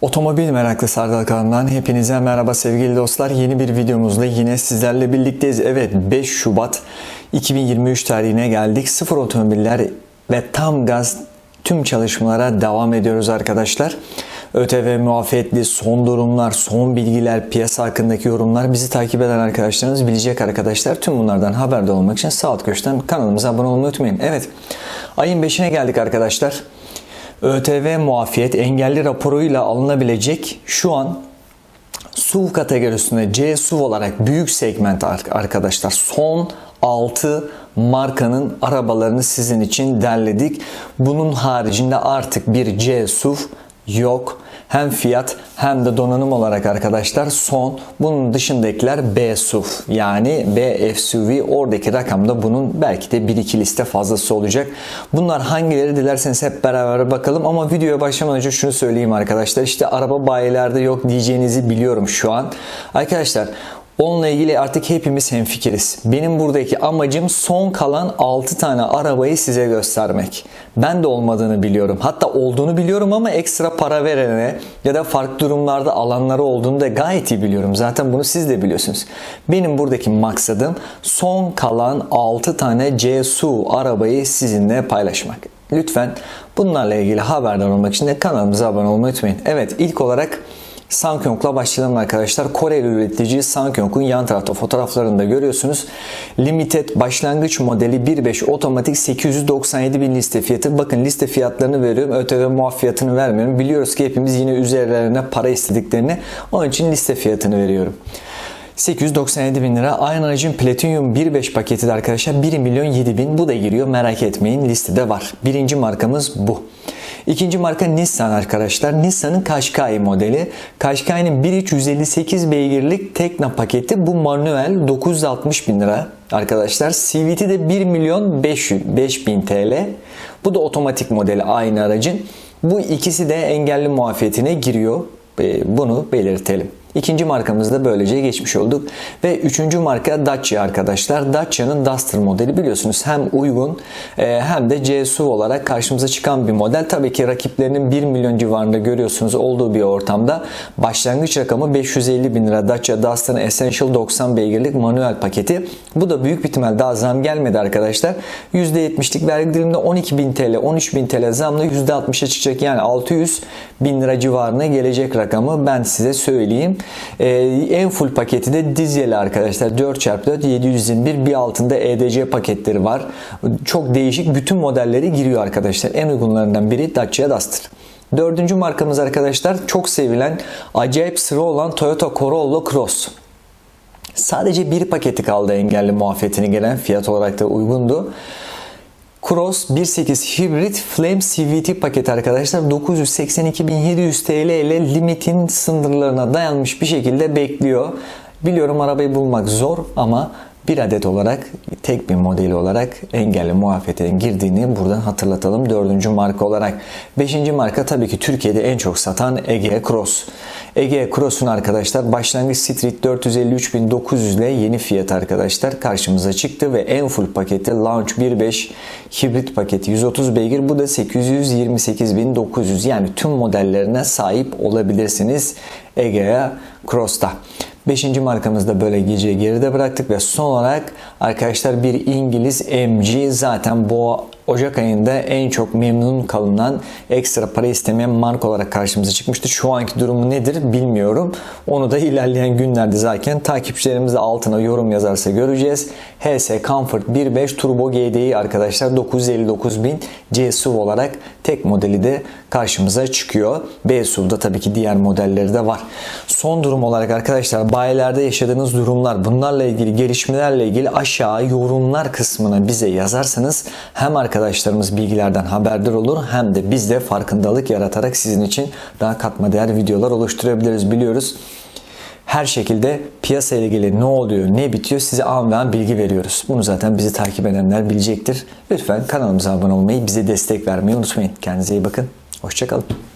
Otomobil meraklı Sardal kanalından hepinize merhaba sevgili dostlar. Yeni bir videomuzla yine sizlerle birlikteyiz. Evet 5 Şubat 2023 tarihine geldik. Sıfır otomobiller ve tam gaz tüm çalışmalara devam ediyoruz arkadaşlar. ÖTV muafiyetli son durumlar, son bilgiler, piyasa hakkındaki yorumlar bizi takip eden arkadaşlarınız bilecek arkadaşlar. Tüm bunlardan haberdar olmak için sağ alt köşeden kanalımıza abone olmayı unutmayın. Evet ayın 5'ine geldik arkadaşlar. ÖTV muafiyet engelli raporuyla alınabilecek şu an SUV kategorisinde C SUV olarak büyük segment arkadaşlar son 6 markanın arabalarını sizin için derledik. Bunun haricinde artık bir C SUV yok. Hem fiyat hem de donanım olarak arkadaşlar son. Bunun dışındakiler B SUV yani B SUV oradaki rakamda bunun belki de 1-2 liste fazlası olacak. Bunlar hangileri dilerseniz hep beraber bakalım ama videoya başlamadan önce şunu söyleyeyim arkadaşlar. İşte araba bayilerde yok diyeceğinizi biliyorum şu an. Arkadaşlar Onunla ilgili artık hepimiz hemfikiriz. Benim buradaki amacım son kalan 6 tane arabayı size göstermek. Ben de olmadığını biliyorum. Hatta olduğunu biliyorum ama ekstra para verene ya da farklı durumlarda alanları olduğunu da gayet iyi biliyorum. Zaten bunu siz de biliyorsunuz. Benim buradaki maksadım son kalan 6 tane CSU arabayı sizinle paylaşmak. Lütfen bunlarla ilgili haberdar olmak için de kanalımıza abone olmayı unutmayın. Evet ilk olarak Sankyong'la başlayalım arkadaşlar. Koreli üretici Sankyong'un yan tarafta fotoğraflarında görüyorsunuz. Limited başlangıç modeli 1.5 otomatik 897 bin liste fiyatı. Bakın liste fiyatlarını veriyorum. ÖTV muaf fiyatını vermiyorum. Biliyoruz ki hepimiz yine üzerlerine para istediklerini. Onun için liste fiyatını veriyorum. 897 bin lira. Aynı aracın Platinum 1.5 paketi de arkadaşlar 1 milyon 7 bin. Bu da giriyor. Merak etmeyin listede var. Birinci markamız bu. İkinci marka Nissan arkadaşlar. Nissan'ın Qashqai modeli. Qashqai'nin 1.358 beygirlik Tekna paketi. Bu manuel 960 bin lira arkadaşlar. CVT de 1 milyon 500, 5000 TL. Bu da otomatik modeli aynı aracın. Bu ikisi de engelli muafiyetine giriyor. Bunu belirtelim. İkinci markamızda böylece geçmiş olduk. Ve üçüncü marka Dacia arkadaşlar. Dacia'nın Duster modeli biliyorsunuz hem uygun e, hem de C olarak karşımıza çıkan bir model. Tabii ki rakiplerinin 1 milyon civarında görüyorsunuz olduğu bir ortamda. Başlangıç rakamı 550 bin lira Dacia Duster'ın Essential 90 beygirlik manuel paketi. Bu da büyük bir ihtimal daha zam gelmedi arkadaşlar. %70'lik vergi diliminde 12 bin TL, 13 bin TL zamla %60'a çıkacak. Yani 600 bin lira civarına gelecek rakamı ben size söyleyeyim. Ee, en full paketi de dizeli arkadaşlar. 4x4 721 bir altında EDC paketleri var. Çok değişik bütün modelleri giriyor arkadaşlar. En uygunlarından biri Dacia Duster. Dördüncü markamız arkadaşlar çok sevilen acayip sıra olan Toyota Corolla Cross. Sadece bir paketi kaldı engelli muafiyetini gelen fiyat olarak da uygundu. Cross 1.8 Hybrid Flame CVT paketi arkadaşlar 982.700 TL ile limitin sınırlarına dayanmış bir şekilde bekliyor. Biliyorum arabayı bulmak zor ama bir adet olarak tek bir modeli olarak engelli muafiyete girdiğini buradan hatırlatalım. Dördüncü marka olarak. Beşinci marka tabii ki Türkiye'de en çok satan Ege Cross. Ege Cross'un arkadaşlar başlangıç Street 453.900 ile yeni fiyat arkadaşlar karşımıza çıktı ve en full paketi Launch 1.5 hibrit paketi 130 beygir bu da 828.900 yani tüm modellerine sahip olabilirsiniz Egea Cross'ta. Beşinci markamızda böyle geceyi geride bıraktık ve son olarak arkadaşlar bir İngiliz MG zaten bu Ocak ayında en çok memnun kalınan ekstra para istemeyen marka olarak karşımıza çıkmıştı. Şu anki durumu nedir bilmiyorum. Onu da ilerleyen günlerde zaten takipçilerimiz altına yorum yazarsa göreceğiz. HS Comfort 1.5 Turbo GDI arkadaşlar 959 bin C SUV olarak tek modeli de karşımıza çıkıyor. B SUV'da tabii ki diğer modelleri de var. Son durum olarak arkadaşlar bayilerde yaşadığınız durumlar bunlarla ilgili gelişmelerle ilgili aşağı yorumlar kısmına bize yazarsanız hem arkadaşlarımız bilgilerden haberdar olur hem de biz de farkındalık yaratarak sizin için daha katma değer videolar oluşturabiliriz biliyoruz her şekilde piyasa ile ilgili ne oluyor, ne bitiyor size an ve an bilgi veriyoruz. Bunu zaten bizi takip edenler bilecektir. Lütfen kanalımıza abone olmayı, bize destek vermeyi unutmayın. Kendinize iyi bakın. Hoşçakalın.